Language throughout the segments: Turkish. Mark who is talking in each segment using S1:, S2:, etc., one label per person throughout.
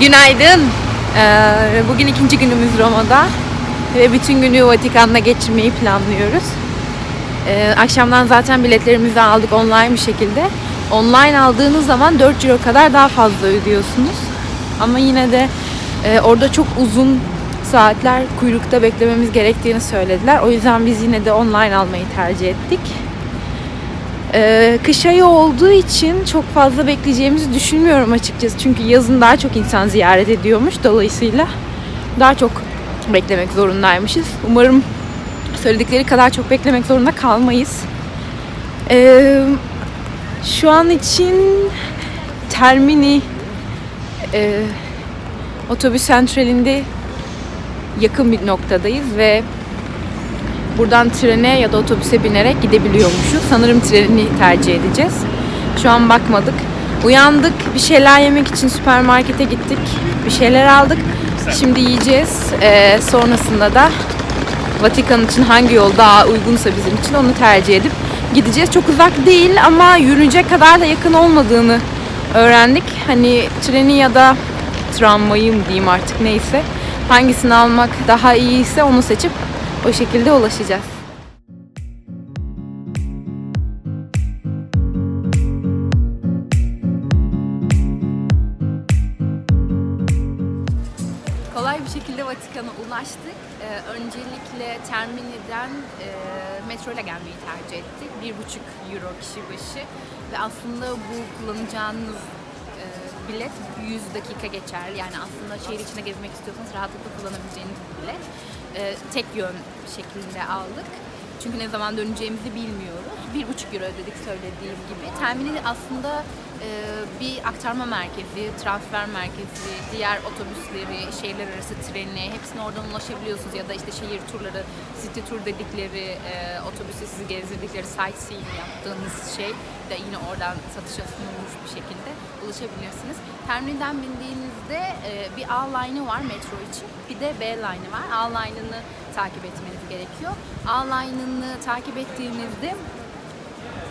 S1: Günaydın. Ee, bugün ikinci günümüz Roma'da ve bütün günü Vatikan'da geçirmeyi planlıyoruz. Ee, akşamdan zaten biletlerimizi aldık online bir şekilde. Online aldığınız zaman 4 euro kadar daha fazla ödüyorsunuz. Ama yine de e, orada çok uzun saatler kuyrukta beklememiz gerektiğini söylediler. O yüzden biz yine de online almayı tercih ettik. Ee, kış ayı olduğu için çok fazla bekleyeceğimizi düşünmüyorum açıkçası. Çünkü yazın daha çok insan ziyaret ediyormuş. Dolayısıyla daha çok beklemek zorundaymışız. Umarım söyledikleri kadar çok beklemek zorunda kalmayız. Ee, şu an için Termini e, otobüs santralinde yakın bir noktadayız ve buradan trene ya da otobüse binerek gidebiliyormuşuz. Sanırım treni tercih edeceğiz. Şu an bakmadık. Uyandık, bir şeyler yemek için süpermarkete gittik. Bir şeyler aldık. Şimdi yiyeceğiz. Ee, sonrasında da Vatikan için hangi yol daha uygunsa bizim için onu tercih edip gideceğiz. Çok uzak değil ama yürünecek kadar da yakın olmadığını öğrendik. Hani treni ya da tramvayı mı diyeyim artık neyse. Hangisini almak daha iyiyse onu seçip o şekilde ulaşacağız. Kolay bir şekilde Vatikan'a ulaştık. Ee, öncelikle Termini'den e, metro ile gelmeyi tercih ettik. Bir buçuk euro kişi başı. Ve aslında bu kullanacağınız e, bilet 100 dakika geçer. Yani aslında şehir içinde gezmek istiyorsanız rahatlıkla kullanabileceğiniz bir bilet. E, tek yön şeklinde aldık. Çünkü ne zaman döneceğimizi bilmiyoruz. Bir buçuk euro ödedik söylediğim gibi. Termini aslında bir aktarma merkezi, transfer merkezi, diğer otobüsleri, şehirler arası treni hepsine oradan ulaşabiliyorsunuz. Ya da işte şehir turları, city tour dedikleri, e, otobüse sizi gezdirdikleri sightseeing yaptığınız şey de yine oradan satışa sunulmuş bir şekilde ulaşabilirsiniz. Terminiden bindiğinizde e, bir A line'ı var metro için, bir de B line'ı var. A line'ını takip etmeniz gerekiyor. A line'ını takip ettiğinizde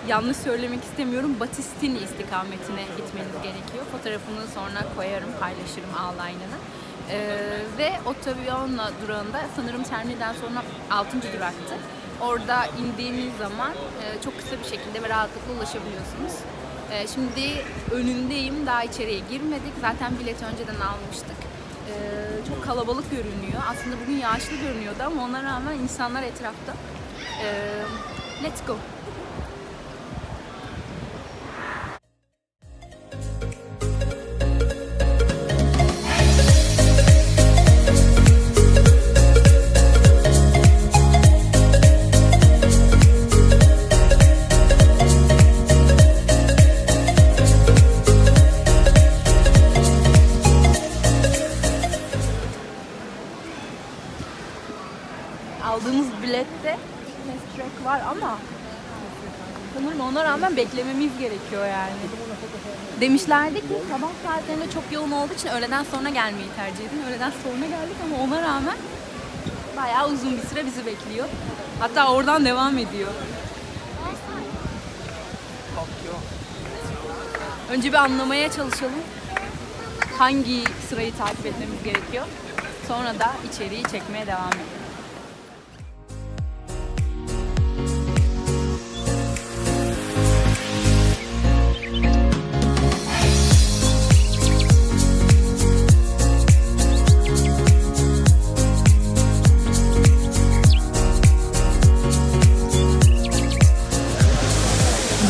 S1: yanlış söylemek istemiyorum. Batistini istikametine gitmeniz gerekiyor. Fotoğrafını sonra koyarım, paylaşırım A-Line'ını. Ee, ve Ottavionla durağında sanırım Termini'den sonra 6. duraktı. Orada indiğiniz zaman e, çok kısa bir şekilde ve rahatlıkla ulaşabiliyorsunuz. E, şimdi önündeyim, daha içeriye girmedik. Zaten bileti önceden almıştık. E, çok kalabalık görünüyor. Aslında bugün yağışlı görünüyordu ama ona rağmen insanlar etrafta. E, let's go. Sanırım ona rağmen beklememiz gerekiyor yani. Demişlerdi ki sabah saatlerinde çok yoğun olduğu için öğleden sonra gelmeyi tercih edin. Öğleden sonra geldik ama ona rağmen bayağı uzun bir süre bizi bekliyor. Hatta oradan devam ediyor. Önce bir anlamaya çalışalım. Hangi sırayı takip etmemiz gerekiyor. Sonra da içeriği çekmeye devam edelim.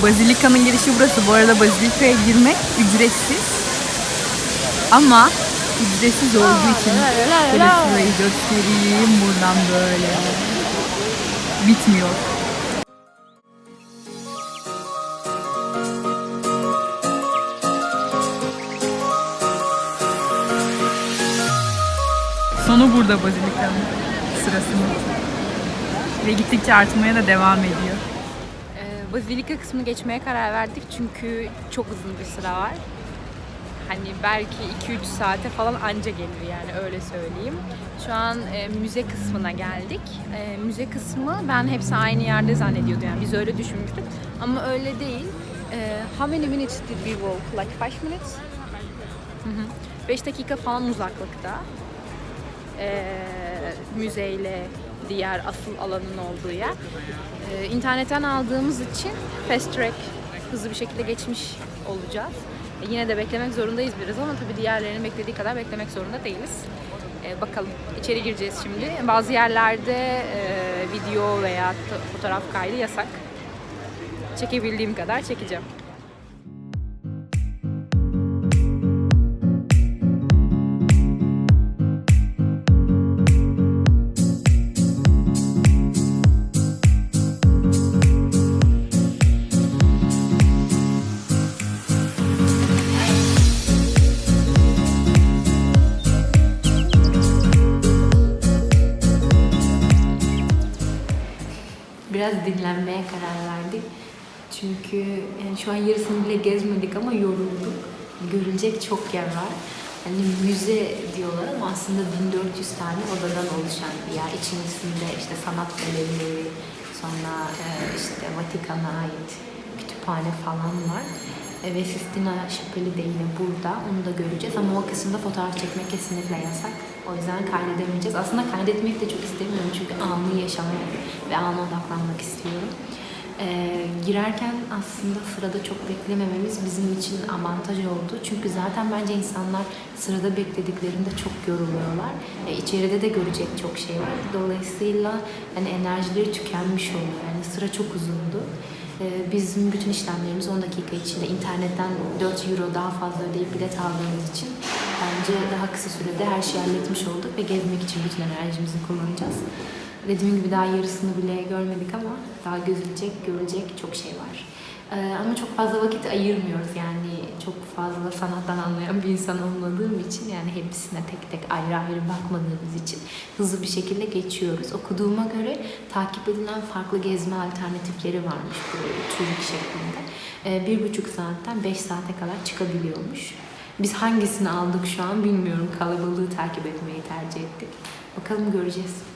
S1: Bazilika'nın girişi burası. Bu arada Bazilika'ya girmek ücretsiz. Ama ücretsiz olduğu için şöyle sırayı göstereyim buradan böyle. Bitmiyor. Sonu burada Bazilika'nın sırasının. Ve gittikçe artmaya da devam ediyor. Bazilika kısmını geçmeye karar verdik çünkü çok uzun bir sıra var. Hani belki 2-3 saate falan anca gelir yani öyle söyleyeyim. Şu an e, müze kısmına geldik. E, müze kısmı ben hepsi aynı yerde zannediyordum yani biz öyle düşünmüştük. Ama öyle değil. E, how many minutes did we walk? Like 5 minutes? Hı hı.
S2: 45 dakika falan uzaklıkta. Ee, müzeyle diğer asıl alanın olduğu yer. Ee, internetten aldığımız için fast track hızlı bir şekilde geçmiş olacağız. E, yine de beklemek zorundayız biraz ama tabii diğerlerinin beklediği kadar beklemek zorunda değiliz. Ee, bakalım içeri gireceğiz şimdi. Bazı yerlerde e, video veya fotoğraf kaydı yasak. Çekebildiğim kadar çekeceğim. Biraz dinlenmeye karar verdik. Çünkü yani şu an yarısını bile gezmedik ama yorulduk. Görülecek çok yer var. Hani müze diyorlar ama aslında 1400 tane odadan oluşan bir yer. İçerisinde işte sanat galerileri, sonra e, işte Vatikan'a ait kütüphane falan var. E, Ve Sistina Şapeli de yine burada. Onu da göreceğiz ama o kısımda fotoğraf çekmek kesinlikle yasak. O yüzden kaydedemeyeceğiz. Aslında kaydetmek de çok istemiyorum çünkü anı yaşamak ve ana odaklanmak istiyorum. Ee, girerken aslında sırada çok beklemememiz bizim için avantaj oldu. Çünkü zaten bence insanlar sırada beklediklerinde çok yoruluyorlar. E, içeride de görecek çok şey var. Dolayısıyla hani enerjileri tükenmiş oluyor. Yani sıra çok uzundu. Ee, bizim bütün işlemlerimiz 10 dakika içinde internetten 4 euro daha fazla ödeyip bilet aldığımız için bence daha kısa sürede her şeyi halletmiş olduk ve gezmek için bütün enerjimizi kullanacağız. Dediğim gibi daha yarısını bile görmedik ama daha gözülecek, görülecek çok şey var. Ee, ama çok fazla vakit ayırmıyoruz yani çok fazla sanattan anlayan bir insan olmadığım için yani hepsine tek tek ayrı ayrı bakmadığımız için hızlı bir şekilde geçiyoruz. Okuduğuma göre takip edilen farklı gezme alternatifleri varmış bu çocuk şeklinde. Ee, bir buçuk saatten beş saate kadar çıkabiliyormuş. Biz hangisini aldık şu an bilmiyorum. Kalabalığı takip etmeyi tercih ettik. Bakalım göreceğiz.